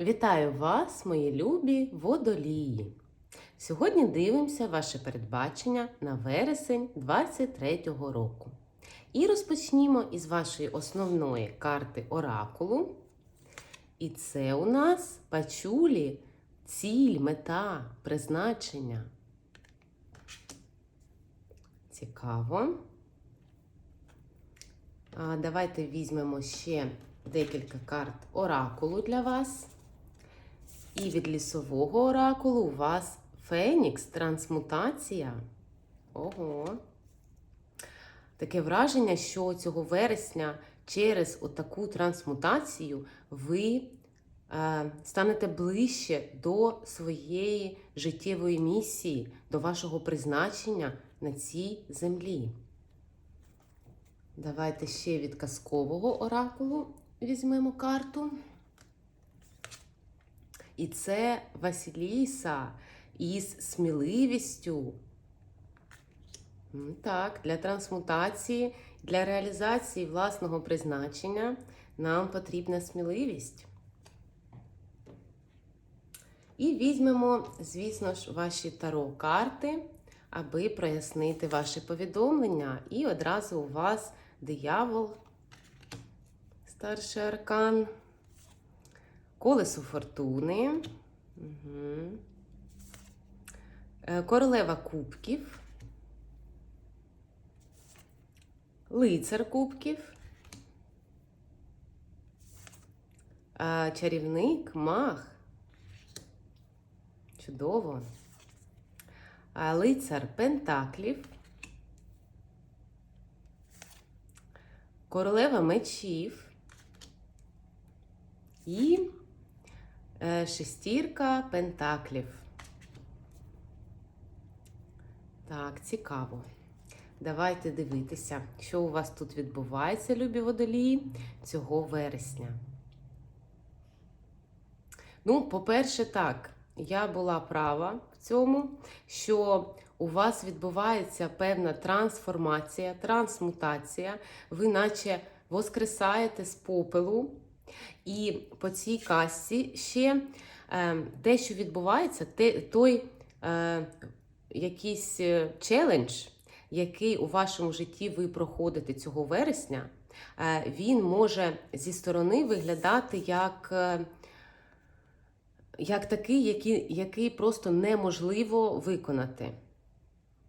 Вітаю вас, мої любі водолії! Сьогодні дивимося ваше передбачення на вересень 23-го року. І розпочнімо із вашої основної карти Оракулу. І це у нас пачулі, ціль, мета, призначення. Цікаво. А, Давайте візьмемо ще декілька карт оракулу для вас. І від лісового оракулу у вас Фенікс, трансмутація. Ого. Таке враження, що цього вересня через отаку трансмутацію ви е, станете ближче до своєї життєвої місії, до вашого призначення на цій землі. Давайте ще від казкового оракулу візьмемо карту. І це Василіса із сміливістю. Так, для трансмутації, для реалізації власного призначення нам потрібна сміливість. І візьмемо, звісно ж, ваші таро карти, аби прояснити ваші повідомлення. І одразу у вас диявол, старший аркан. Колесо фортуни. Угу. Королева кубків. Лицар кубків. Е, Чарівник, маг. Чудово. Е, Лицар пентаклів. Королева мечів. І шестірка пентаклів. Так, цікаво. Давайте дивитися, що у вас тут відбувається, любі водолії, цього вересня. Ну, по-перше, так, я була права в цьому, що у вас відбувається певна трансформація, трансмутація, ви наче воскресаєте з попелу. І по цій касті ще е, те, що відбувається, те, той е, якийсь е, челендж, який у вашому житті ви проходите цього вересня, е, він може зі сторони виглядати як. Е, як такий, який, який просто неможливо виконати.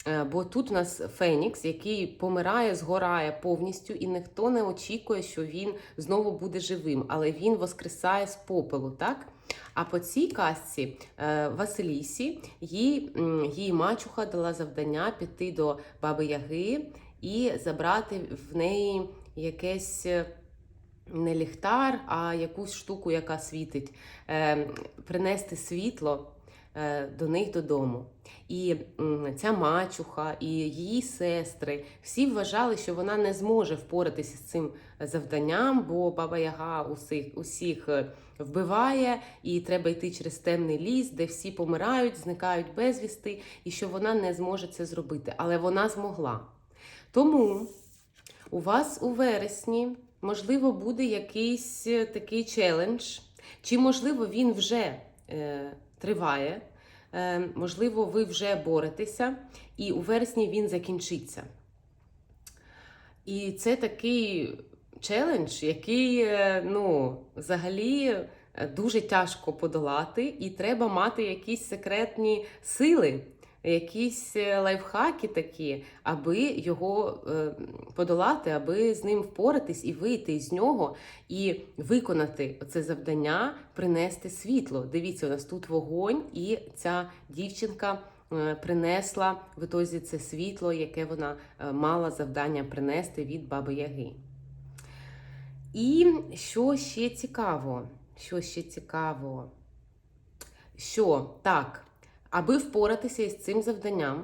Е, Бо тут у нас Фенікс, який помирає, згорає повністю, і ніхто не очікує, що він знову буде живим, але він воскресає з попелу, так? А по цій казці е, Василісі їй, її мачуха дала завдання піти до Баби Яги і забрати в неї якесь. е, Не ліхтар, а якусь штуку, яка світить, принести світло до них додому. І ця мачуха, і її сестри всі вважали, що вона не зможе впоратися з цим завданням, бо баба Яга усіх, усіх е, вбиває, і треба йти через темний ліс, де всі помирають, зникають безвісти, і що вона не зможе це зробити. Але вона змогла. Тому у вас у вересні, можливо, буде якийсь е, такий челендж, чи, можливо, він вже е, триває. Е, можливо, ви вже боретеся, і у вересні він закінчиться. І це такий челендж, який е, ну, взагалі е, дуже тяжко подолати, і треба мати якісь секретні сили, якісь е, лайфхаки такі, аби його е, подолати, аби з ним впоратись і вийти з нього, і виконати це завдання, принести світло. Дивіться, у нас тут вогонь, і ця дівчинка е, принесла в ітозі це світло, яке вона мала завдання принести від Баби Яги. І що ще цікаво? Що ще цікаво? Що так, аби впоратися із цим завданням,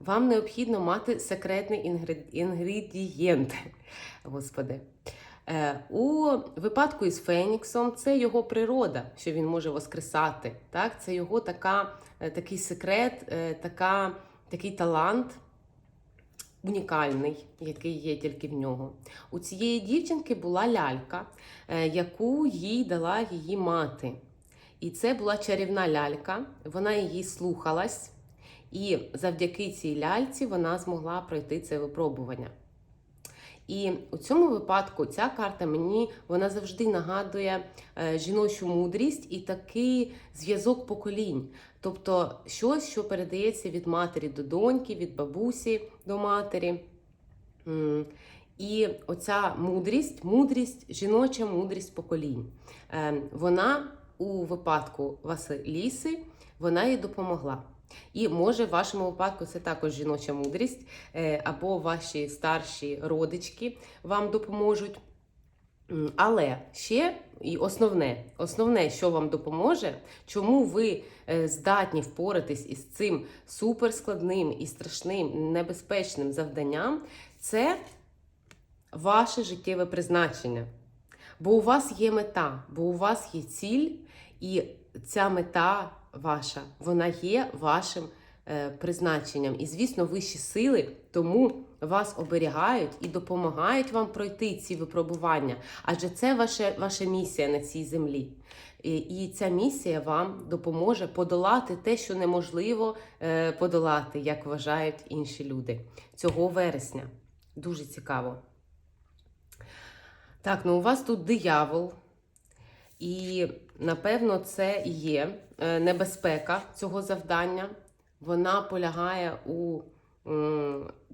вам необхідно мати секретний інгред- інгредієнт. Господи. Е, У випадку із Феніксом це його природа, що він може воскресати. Так? Це його така, е, такий секрет, е, така, такий талант унікальний, який є тільки в нього. У цієї дівчинки була лялька, яку їй дала її мати. І це була чарівна лялька, вона її слухалась, і завдяки цій ляльці вона змогла пройти це випробування. І у цьому випадку ця карта мені вона завжди нагадує е, жіночу мудрість і такий зв'язок поколінь. Тобто щось, що передається від матері до доньки, від бабусі до матері. І оця мудрість, мудрість, жіноча мудрість поколінь. Е, Вона у випадку Василіси вона їй допомогла. І може в вашому випадку це також жіноча мудрість, е, або ваші старші родички вам допоможуть. Але ще і основне, основне, що вам допоможе, чому ви е, здатні впоратись із цим суперскладним і страшним небезпечним завданням, це ваше життєве призначення. Бо у вас є мета, бо у вас є ціль, і ця мета ваша, вона є вашим е, призначенням. І, звісно, вищі сили тому вас оберігають і допомагають вам пройти ці випробування. Адже це ваша, ваша місія на цій землі. І, ця місія вам допоможе подолати те, що неможливо е, подолати, як вважають інші люди цього вересня. Дуже цікаво. Так, ну у вас тут диявол, і напевно це є е, небезпека цього завдання. Вона полягає у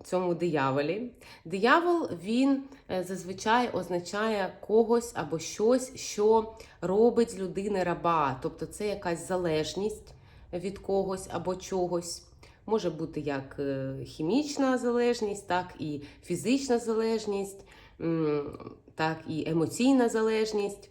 цьому дияволі. Диявол він е, зазвичай означає когось або щось, що робить з людини раба. Тобто це якась залежність від когось або чогось. Може бути як е, хімічна залежність, так і фізична залежність, так і емоційна залежність.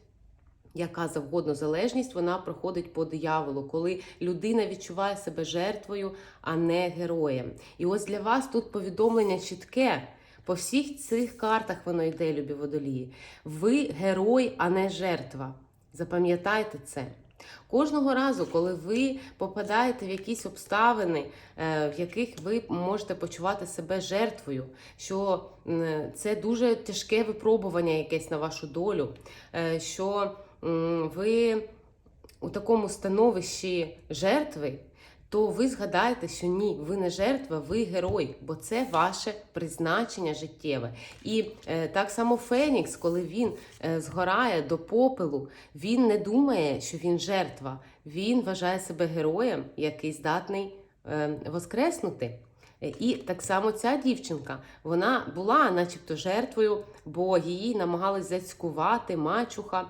Яка завгодно залежність, вона проходить по дияволу, коли людина відчуває себе жертвою, а не героєм. І ось для вас тут повідомлення чітке. По всіх цих картах воно йде, любі водолії. Ви герой, а не жертва. Запам'ятайте це. Кожного разу, коли ви попадаєте в якісь обставини, е, в яких ви можете почувати себе жертвою, що це дуже тяжке випробування якесь на вашу долю, е, що ви у такому становищі жертви, то ви згадаєте, що ні, ви не жертва, ви герой, бо це ваше призначення життєве. І е, так само Фенікс, коли він е, згорає до попелу, він не думає, що він жертва. Він вважає себе героєм, який здатний е, воскреснути. І так само ця дівчинка вона була, начебто, жертвою, бо її намагались зацькувати мачуха,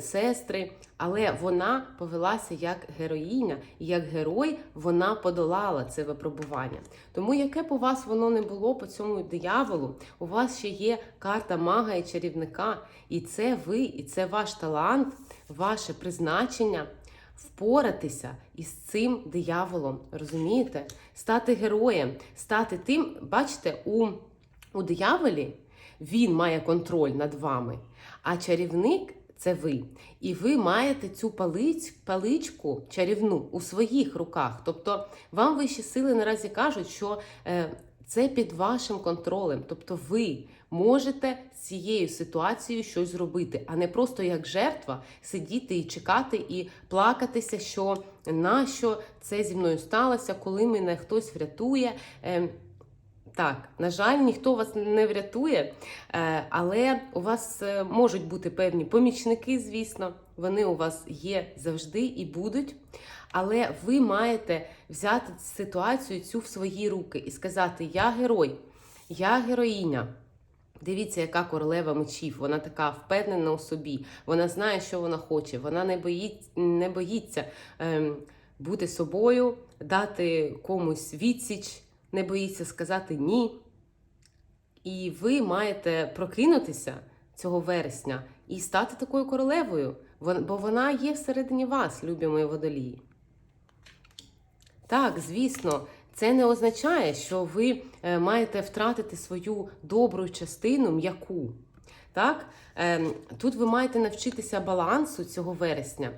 сестри. Але вона повелася як героїня, і як герой вона подолала це випробування. Тому яке б у вас воно не було по цьому дияволу, у вас ще є карта мага і чарівника, і це ви, і це ваш талант, ваше призначення впоратися із цим дияволом. Розумієте? Стати героєм, стати тим, бачите, у, у дияволі він має контроль над вами, а чарівник це ви. І ви маєте цю палиць, паличку чарівну у своїх руках. Тобто вам вищі сили наразі кажуть, що е, це під вашим контролем. Тобто ви можете з цією ситуацією щось зробити, а не просто як жертва сидіти і чекати і плакатися, що нащо це зі мною сталося, коли мене хтось врятує. Так, на жаль, ніхто вас не врятує, е, але у вас е, можуть бути певні помічники, звісно, вони у вас є завжди і будуть. Але ви маєте взяти ситуацію цю в свої руки і сказати: Я герой, я героїня. Дивіться, яка королева мечів. Вона така впевнена у собі. Вона знає, що вона хоче. Вона не боїться, не боїться ем, бути собою, дати комусь відсіч, не боїться сказати ні. І ви маєте прокинутися цього вересня і стати такою королевою, бо вона є всередині вас, любі мої водолії. Так, звісно, це не означає, що ви е, маєте втратити свою добру частину м'яку. Так? Ем, Тут ви маєте навчитися балансу цього вересня.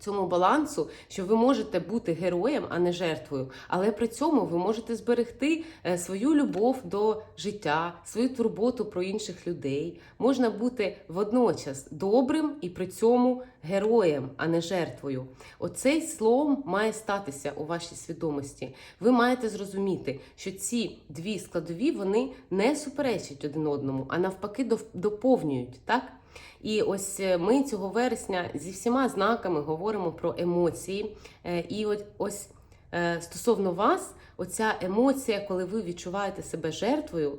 Цьому балансу, що ви можете бути героєм, а не жертвою, але при цьому ви можете зберегти е, свою любов до життя, свою турботу про інших людей. Можна бути водночас добрим і при цьому героєм, а не жертвою. Оцей слом має статися у вашій свідомості. Ви маєте зрозуміти, що ці дві складові вони не суперечать один одному, а навпаки, доповнюють так. І ось е, ми цього вересня зі всіма знаками говоримо про емоції. Е, І ось е, стосовно вас, оця емоція, коли ви відчуваєте себе жертвою,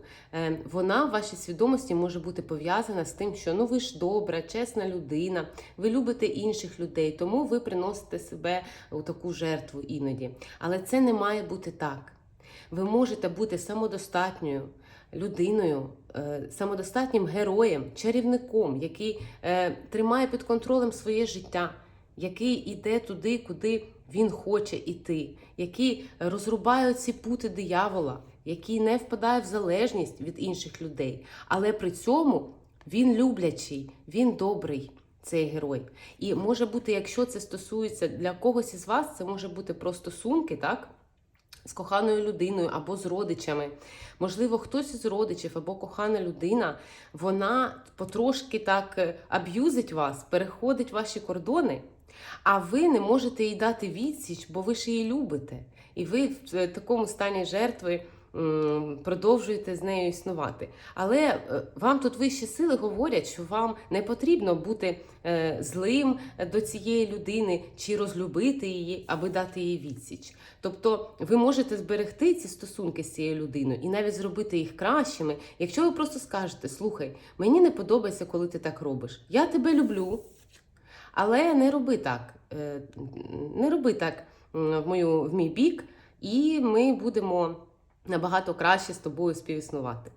вона в вашій свідомості може бути пов'язана з тим, що ну ви ж добра, чесна людина, ви любите інших людей, тому ви приносите себе у таку жертву іноді. Але це не має бути так. Ви можете бути самодостатньою людиною, е, самодостатнім героєм, чарівником, який е, тримає під контролем своє життя, який іде туди, куди він хоче іти, який розрубає ці пути диявола, який не впадає в залежність від інших людей, але при цьому він люблячий, він добрий. Цей герой. І може бути, якщо це стосується для когось із вас, це може бути про стосунки, так? З коханою людиною або з родичами. Можливо, хтось із родичів або кохана людина, вона потрошки так е, аб'юзить вас, переходить ваші кордони, а ви не можете їй дати відсіч, бо ви ж її любите. І ви в е, такому стані жертви продовжуєте з нею існувати. Але е, вам тут вищі сили говорять, що вам не потрібно бути е, злим до цієї людини чи розлюбити її, аби дати їй відсіч. Тобто ви можете зберегти ці стосунки з цією людиною і навіть зробити їх кращими, якщо ви просто скажете: слухай, мені не подобається, коли ти так робиш. Я тебе люблю, але не роби так. Е, Не роби так в мою в мій бік, і ми будемо набагато краще з тобою співіснувати.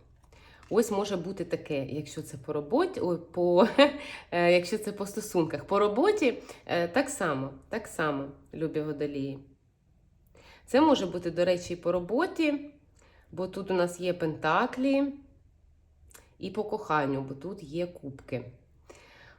Ось може бути таке, якщо це по роботі, ой, по, е, якщо це по стосунках. По роботі е, так само, так само, любі водолії. Це може бути, до речі, і по роботі, бо тут у нас є пентаклі, і по коханню, бо тут є кубки.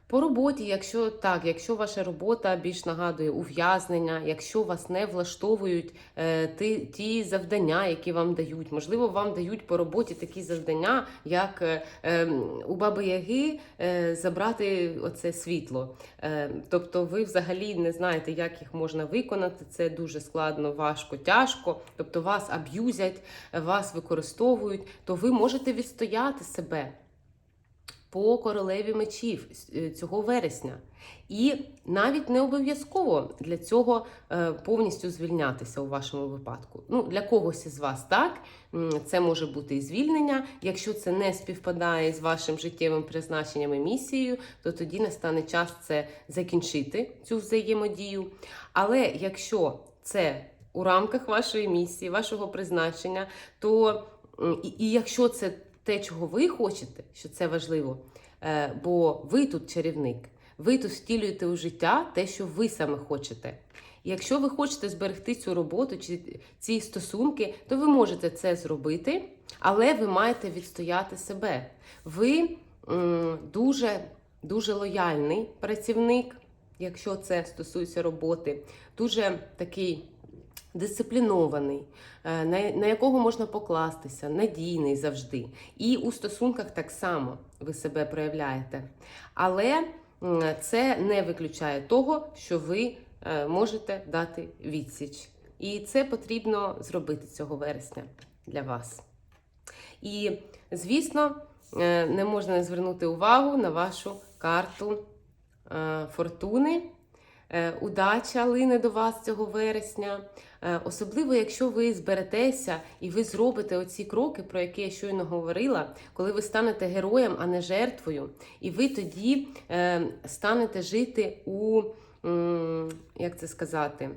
По роботі, якщо так, якщо ваша робота більш нагадує ув'язнення, якщо вас не влаштовують е, ті, ті завдання, які вам дають, можливо, вам дають по роботі такі завдання, як е, е, у Баби Яги е, забрати оце світло. Е, тобто, ви взагалі не знаєте, як їх можна виконати. Це дуже складно, важко, тяжко. Тобто вас аб'юзять, вас використовують, то ви можете відстояти себе по королеві мечів е, цього вересня. І навіть не обов'язково для цього е, повністю звільнятися у вашому випадку. Ну, для когось із вас так. Це може бути і звільнення. Якщо це не співпадає з вашим життєвим призначенням і місією, то тоді настане час це закінчити, цю взаємодію. Але якщо це у рамках вашої місії, вашого призначення, то і, і якщо це те, чого ви хочете, що це важливо, е, бо ви тут чарівник, ви тут втілюєте у життя те, що ви саме хочете. І якщо ви хочете зберегти цю роботу чи ці стосунки, то ви можете це зробити, але ви маєте відстояти себе. Ви дуже, дуже лояльний працівник, якщо це стосується роботи, дуже такий дисциплінований, е, на, якого можна покластися, надійний завжди. І у стосунках так само ви себе проявляєте. Але це не виключає того, що ви е, можете дати відсіч. І це потрібно зробити цього вересня для вас. І, звісно, е, не можна не звернути увагу на вашу карту фортуни. Е, Удача лине до вас цього вересня. Е, Особливо, якщо ви зберетеся і ви зробите оці кроки, про які я щойно говорила, коли ви станете героєм, а не жертвою, і ви тоді е, станете жити у, як це сказати,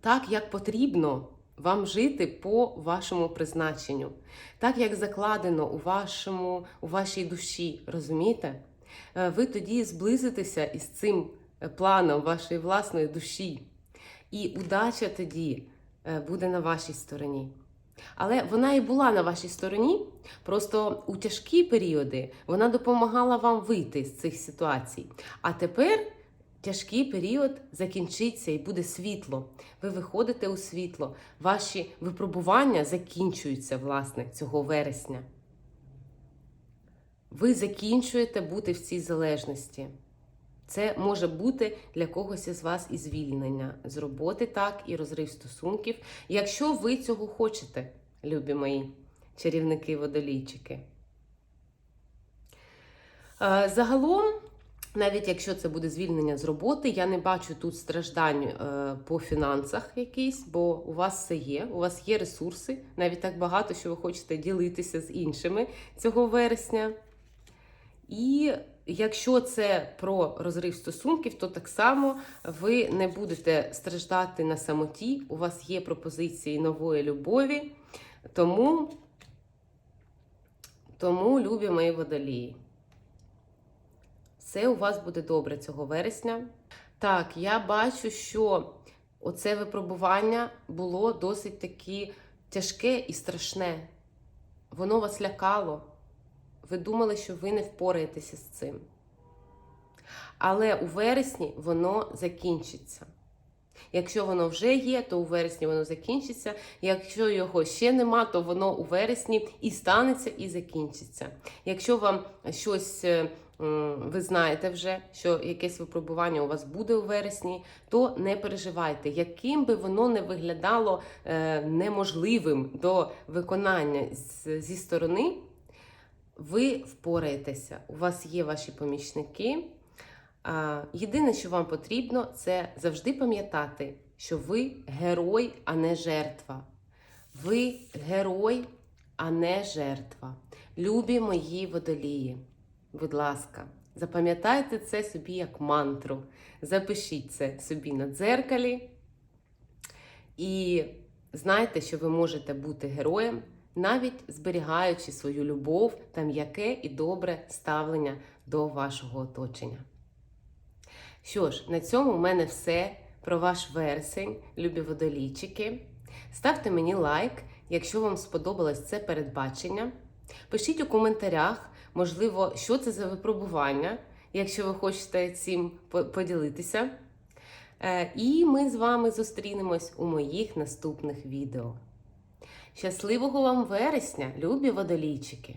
так, як потрібно вам жити по вашому призначенню, так як закладено у, вашому, у вашій душі, розумієте? Ви тоді зблизитеся із цим планом вашої власної душі. І удача тоді е, буде на вашій стороні. Але вона і була на вашій стороні, просто у тяжкі періоди вона допомагала вам вийти з цих ситуацій. А тепер тяжкий період закінчиться і буде світло. Ви виходите у світло. Ваші випробування закінчуються, власне, цього вересня. Ви закінчуєте бути в цій залежності. Це може бути для когось із вас і звільнення з роботи, так, і розрив стосунків. Якщо ви цього хочете, любі мої чарівники водолійчики. Е, Загалом, навіть якщо це буде звільнення з роботи, я не бачу тут страждань е, по фінансах якісь, бо у вас все є, у вас є ресурси, навіть так багато, що ви хочете ділитися з іншими цього вересня. І якщо це про розрив стосунків, то так само ви не будете страждати на самоті. У вас є пропозиції нової любові. Тому, тому любі мої водолії. Все у вас буде добре цього вересня. Так, я бачу, що оце випробування було досить таки тяжке і страшне. Воно вас лякало. Ви думали, що ви не впораєтеся з цим. Але у вересні воно закінчиться. Якщо воно вже є, то у вересні воно закінчиться. Якщо його ще нема, то воно у вересні і станеться, і закінчиться. Якщо вам щось е, ви знаєте вже, що якесь випробування у вас буде у вересні, то не переживайте, яким би воно не виглядало е, неможливим до виконання зі сторони, ви впораєтеся. У вас є ваші помічники. Єдине, що вам потрібно, це завжди пам'ятати, що ви герой, а не жертва. Ви герой, а не жертва. Любі мої водолії, будь ласка, запам'ятайте це собі як мантру. Запишіть це собі на дзеркалі. І знайте, що ви можете бути героєм, навіть зберігаючи свою любов та м'яке і добре ставлення до вашого оточення. Що ж, на цьому в мене все про ваш вересень, любі водолійчики. Ставте мені лайк, якщо вам сподобалось це передбачення. Пишіть у коментарях, можливо, що це за випробування, якщо ви хочете цим поділитися. Е, І ми з вами зустрінемось у моїх наступних відео. Щасливого вам вересня, любі водолійчики!